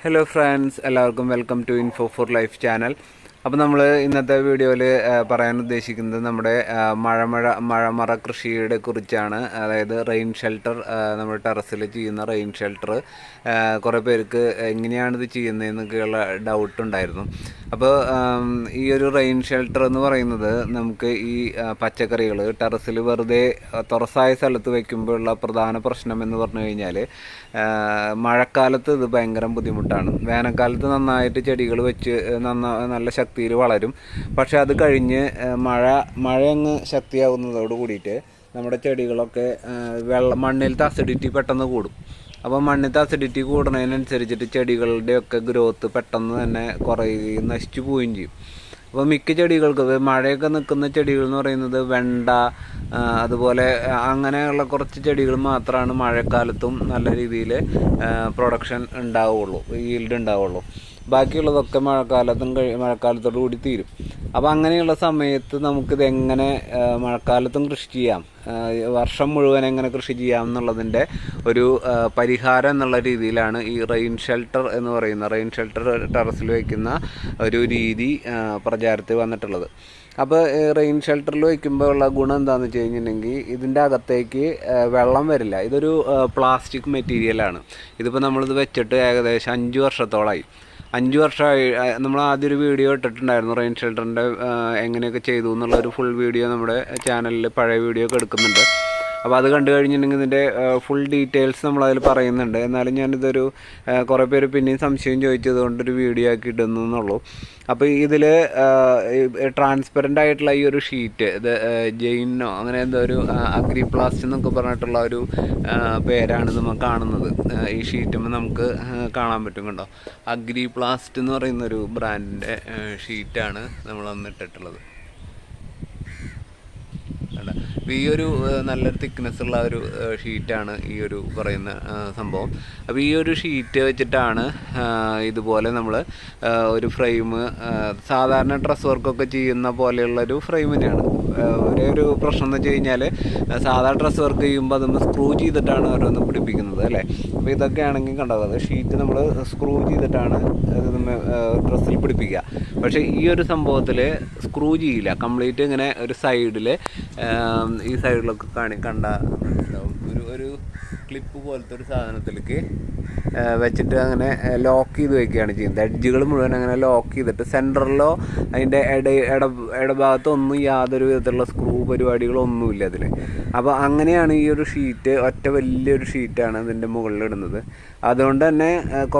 Hello friends എല്ലാവർക്കും welcome to info for life channel അപ്പോൾ നമ്മൾ ഇന്നത്തെ വീഡിയോയിൽ പറയാൻ ഉദ്ദേശിക്കുന്നത് നമ്മുടെ മഴമഴ മഴമറ കൃഷിയുടെ കുറിച്ചാണ്. അതായത് റെയിൻ ഷെൽട്ടർ നമ്മൾ ടെറസിൽ ചെയ്യുന്ന റെയിൻ ഷെൽട്ടർ കുറേ പേർക്ക് എങ്ങനെയാണ് ഇത് ചെയ്യുന്നതെന്നൊക്കെയുള്ള ഡൗട്ട് ഉണ്ടായിരുന്നു. അപ്പോൾ ഈ ഒരു റെയിൻ ഷെൽട്ടർ എന്ന് പറയുന്നത് നമുക്ക് ഈ പച്ചക്കറികൾ ടെറസിൽ വെറുതെ തുറസായ സ്ഥലത്ത് വയ്ക്കുമ്പോഴുള്ള പ്രധാന പ്രശ്നം എന്ന് പറഞ്ഞു കഴിഞ്ഞാൽ മഴക്കാലത്ത് ഇത് ഭയങ്കര ബുദ്ധിമുട്ടാണ്. വേനൽക്കാലത്ത് നന്നായിട്ട് ചെടികൾ വെച്ച് നന്ന നല്ല ശക്തിയിൽ വളരും. പക്ഷെ അത് കഴിഞ്ഞ് മഴ മഴ അങ്ങ് ശക്തിയാവുന്നതോട് കൂടിയിട്ട് നമ്മുടെ ചെടികളൊക്കെ വെള്ളം മണ്ണിലത്തെ അസിഡിറ്റി പെട്ടെന്ന് കൂടും. അപ്പോൾ മണ്ണിലത്തെ അസിഡിറ്റി കൂടുന്നതിനനുസരിച്ചിട്ട് ചെടികളുടെയൊക്കെ ഗ്രോത്ത് പെട്ടെന്ന് തന്നെ കുറയുകയും നശിച്ചു പോവുകയും ചെയ്യും. അപ്പോൾ മിക്ക ചെടികൾക്ക് മഴയൊക്കെ നിൽക്കുന്ന ചെടികൾ എന്ന് പറയുന്നത് വെണ്ട അതുപോലെ അങ്ങനെയുള്ള കുറച്ച് ചെടികൾ മാത്രമാണ് മഴക്കാലത്തും നല്ല രീതിയിൽ പ്രൊഡക്ഷൻ ഉണ്ടാവുള്ളൂ ഈൽഡ് ഉണ്ടാവുള്ളൂ. ബാക്കിയുള്ളതൊക്കെ മഴക്കാലത്തും കഴി മഴക്കാലത്തോടു കൂടി തീരും. അപ്പോൾ അങ്ങനെയുള്ള സമയത്ത് നമുക്കിത് എങ്ങനെ മഴക്കാലത്തും കൃഷി ചെയ്യാം? വർഷം മുഴുവൻ എങ്ങനെ കൃഷി ചെയ്യാം എന്നുള്ളതിന്റെ ഒരു പരിഹാരം എന്നുള്ള രീതിയിലാണ് ഈ റെയിൻ ഷെൽട്ടർ എന്ന് പറയുന്ന റെയിൻ ഷെൽട്ടർ ടെറസിൽ വയ്ക്കുന്ന ഒരു രീതി പ്രചാരത്തിൽ വന്നിട്ടുള്ളത്. അപ്പോൾ റെയിൻ ഷെൽട്ടറിൽ വയ്ക്കുമ്പോൾ ഉള്ള ഗുണം എന്താണെന്ന് വെച്ച് കഴിഞ്ഞിട്ടുണ്ടെങ്കിൽ ഇതിന്റെ അകത്തേക്ക് വെള്ളം വരില്ല. ഇതൊരു പ്ലാസ്റ്റിക് മെറ്റീരിയലാണ് ഇതിപ്പോൾ നമ്മളിത് വെച്ചിട്ട് ഏകദേശം അഞ്ച് വർഷത്തോളമായി അഞ്ച് വർഷമായി നമ്മൾ ആദ്യം ഒരു വീഡിയോ ഇട്ടിട്ടുണ്ടായിരുന്നു റെയിൻ ഷെൽട്ടറിന്റെ എങ്ങനെയൊക്കെ ചെയ്തു എന്നുള്ള ഒരു ഫുൾ വീഡിയോ നമ്മുടെ ചാനലിൽ പഴയ വീഡിയോ ഒക്കെ എടുക്കുന്നുണ്ട്. അപ്പോൾ അത് കണ്ടു കഴിഞ്ഞിട്ടുണ്ടെങ്കിൽ ഇതിന്റെ ഫുൾ ഡീറ്റെയിൽസ് നമ്മളതിൽ പറയുന്നുണ്ട്. എന്നാലും ഞാനിതൊരു കുറേ പേര് പിന്നെയും സംശയം ചോദിച്ചതുകൊണ്ട് ഒരു വീഡിയോ ആക്കി ഇടുന്നു എന്നുള്ളൂ. അപ്പോൾ ഇതിൽ ട്രാൻസ്പെറന്റ് ആയിട്ടുള്ള ഈ ഒരു ഷീറ്റ് ഇത് ജെയിനോ അങ്ങനെ എന്തോ ഒരു അഗ്രി പ്ലാസ്റ്റ് എന്നൊക്കെ പറഞ്ഞിട്ടുള്ള ഒരു പേരാണ് നമ്മൾ കാണുന്നത്. ഈ ഷീറ്റുമ്പോൾ നമുക്ക് കാണാൻ പറ്റും കണ്ടോ? അഗ്രി പ്ലാസ്റ്റ് എന്ന് പറയുന്നൊരു ബ്രാൻഡിന്റെ ഷീറ്റാണ് നമ്മൾ അന്ന് ഇട്ടിട്ടുള്ളത്? അപ്പോൾ ഈ ഒരു നല്ലൊരു തിക്നെസ് ഉള്ള ഒരു ഷീറ്റാണ് ഈ ഒരു പറയുന്ന സംഭവം. അപ്പോൾ ഈ ഒരു ഷീറ്റ് വെച്ചിട്ടാണ് ഇതുപോലെ നമ്മൾ ഒരു ഫ്രെയിം സാധാരണ ഡ്രസ് വർക്കൊക്കെ ചെയ്യുന്ന പോലെയുള്ളൊരു ഫ്രെയിം തന്നെയാണ് ഒരേ ഒരു പ്രശ്നം എന്ന് വെച്ച് കഴിഞ്ഞാൽ സാധാ ഡ്രസ് വർക്ക് ചെയ്യുമ്പോൾ അതൊന്ന് സ്ക്രൂ ചെയ്തിട്ടാണ് ഓരോന്ന് പിടിപ്പിക്കുന്നത് അല്ലേ? അപ്പോൾ ഇതൊക്കെ ആണെങ്കിൽ കണ്ടോ ഷീറ്റ് നമ്മൾ സ്ക്രൂ ചെയ്തിട്ടാണ് ഡ്രസ്സിൽ പിടിപ്പിക്കുക. പക്ഷേ ഈ ഒരു സംഭവത്തിൽ സ്ക്രൂ ചെയ്യില്ല. കംപ്ലീറ്റ് ഇങ്ങനെ ഒരു സൈഡിൽ ഈ സൈഡിലൊക്കെ കാണി കണ്ട ഒരു ഒരു ക്ലിപ്പ് പോലത്തെ ഒരു സാധനത്തിലേക്ക് വെച്ചിട്ട് അങ്ങനെ ലോക്ക് ചെയ്ത് വെക്കുകയാണ് ചെയ്യുന്നത്. എഡ്ജുകൾ മുഴുവൻ അങ്ങനെ ലോക്ക് ചെയ്തിട്ട് സെന്ററിലോ അതിന്റെ ഇട ഇട ഇടഭാഗത്തോ ഒന്നും യാതൊരു വിധത്തിലുള്ള സ്ക്രൂ പരിപാടികളൊന്നുമില്ല അതിൽ അപ്പോൾ അങ്ങനെയാണ് ഈ ഒരു ഷീറ്റ് ഒറ്റ വലിയൊരു ഷീറ്റാണ് ഇതിന്റെ മുകളിൽ ഇടുന്നത്. അതുകൊണ്ട് തന്നെ